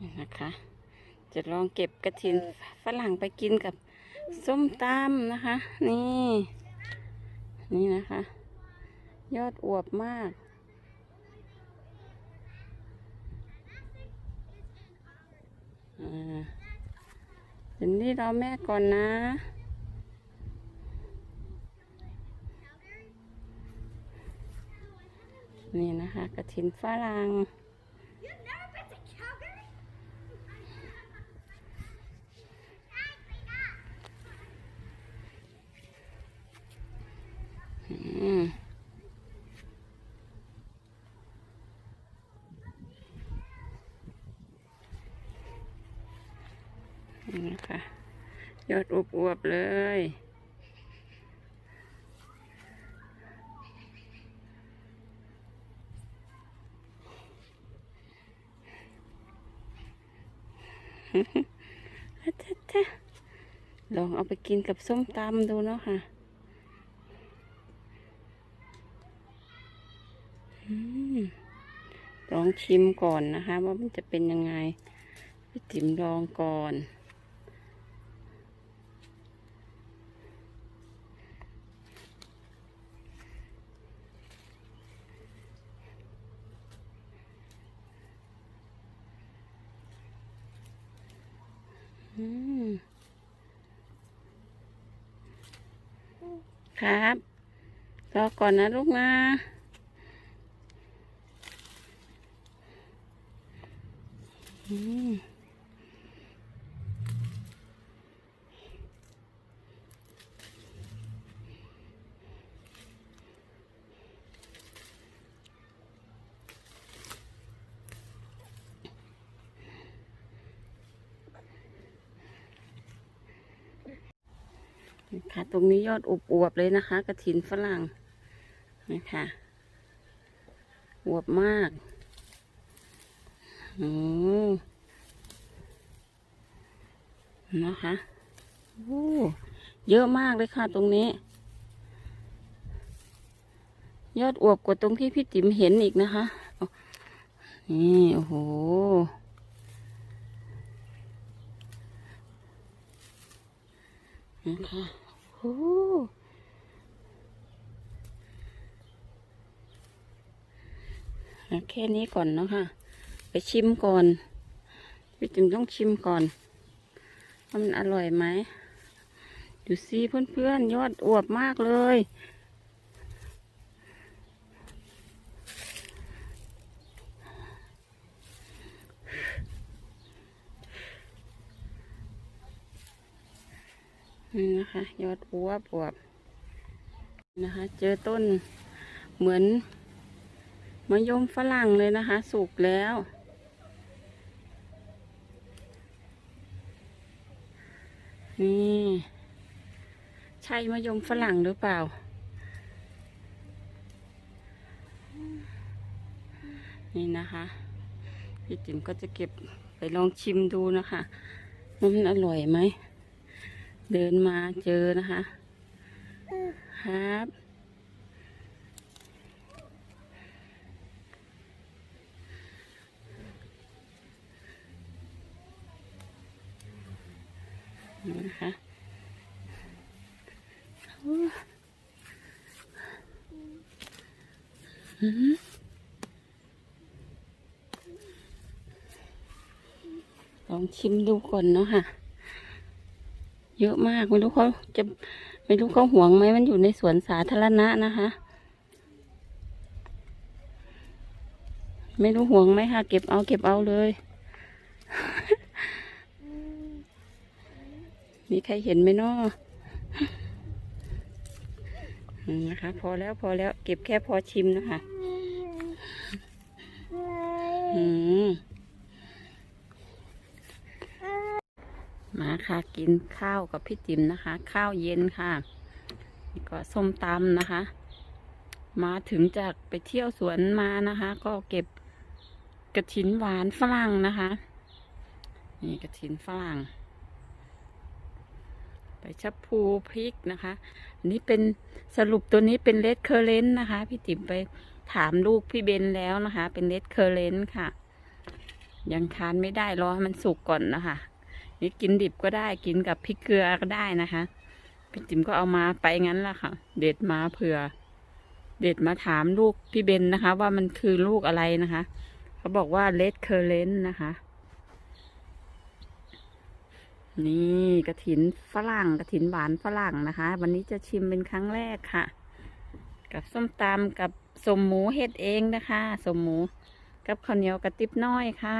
นี่นะคะ จะลองเก็บกระถินฝรั่งไปกินกับส้มตำนะคะ นี่ นี่นะคะ ยอดอวบมากอ่าเดี๋ยวนี้รอแม่ก่อนนะนี่นะคะกระถินฝรั่ง อืมนี่นะคะยอดอวบๆเลย ลองเอาไปกินกับส้มตำดูเนาะค่ะ อืม ลองชิมก่อนนะคะ ว่ามันจะเป็นยังไงพี่ติ๋มลองก่อน ครับรอก่อนนะลูกนะ อืมนี่ ค่ะตรงนี้ยอดอวบเลยนะคะ กระถินฝรั่งนี่ค่ะอวบมากโอ้ นะคะโอ้เยอะมากเลยค่ะตรงนี้ ยอดอวบกว่าตรงที่พี่ติ๋มเห็นอีกนะคะเอานี่โอ้โหนะคะโอ้เอาแค่นี้ก่อนเนาะค่ะ ไปชิมก่อน พี่ติ๋มต้องชิมก่อน ว่ามันอร่อยไหมดูสิเพื่อนๆ ยอดอวบมากเลย นี่นะคะ ยอดอวบอวบนะคะ เจอต้นเหมือนมะยมฝรั่งเลยนะคะ สุกแล้ว นี่ใช่มะยมฝรั่งหรือเปล่า นี่นะคะพี่ติ๋มก็จะเก็บไปลองชิมดูนะคะว่ามันอร่อยไหม เดินมาเจอนะคะ ครับ นี่นะคะอืมลองชิมดูก่อนเนาะค่ะ เยอะมากไม่รู้เขาจะไม่รู้เขาห่วงไหมมันอยู่ในสวนสาธารณะนะคะ ไม่รู้ห่วงไหมค่ะ เก็บเอาเก็บเอาเลย มีใครเห็นไหมนาะอืมนะคะ พอแล้วพอแล้วเก็บแค่พอชิมนะคะมาค่ะกินข้าวกับพี่ติ๋มนะคะ ข้าวเย็นค่ะนี่ก็ส้มตำนะคะ มาถึงจากไปเที่ยวสวนมานะคะ ก็เก็บกระถินหวานฝรั่งนะคะ นี่กระถินฝรั่ง ไปชับพลูพริกนะคะอันนี้เป็นสรุปตัวนี้เป็นเลดเคอร์เรนนะคะ พี่ติ๋มไปถามลูกพี่เบนแล้วนะคะ เป็นเลดเคอร์เรนค่ะ ยังทานไม่ได้รอให้มันสุกก่อนนะคะนี่กินดิบก็ได้กินกับพริกเกลือก็ได้นะคะพี่จิ๋มก็เอามาไปงั้นละค่ะ เด็ดมาเผื่อ เด็ดมาถามลูกพี่เบนนะคะ ว่ามันคือลูกอะไรนะคะ เขาบอกว่าเลดเคอร์เลนนะคะ นี่กระถินฝรั่งกระถินหวานฝรั่งนะคะ วันนี้จะชิมเป็นครั้งแรกค่ะ กับส้มตำกับสมหมูเฮ็ดเองนะคะ สมหมู กับข้าวเหนียวกระติบน้อยค่ะ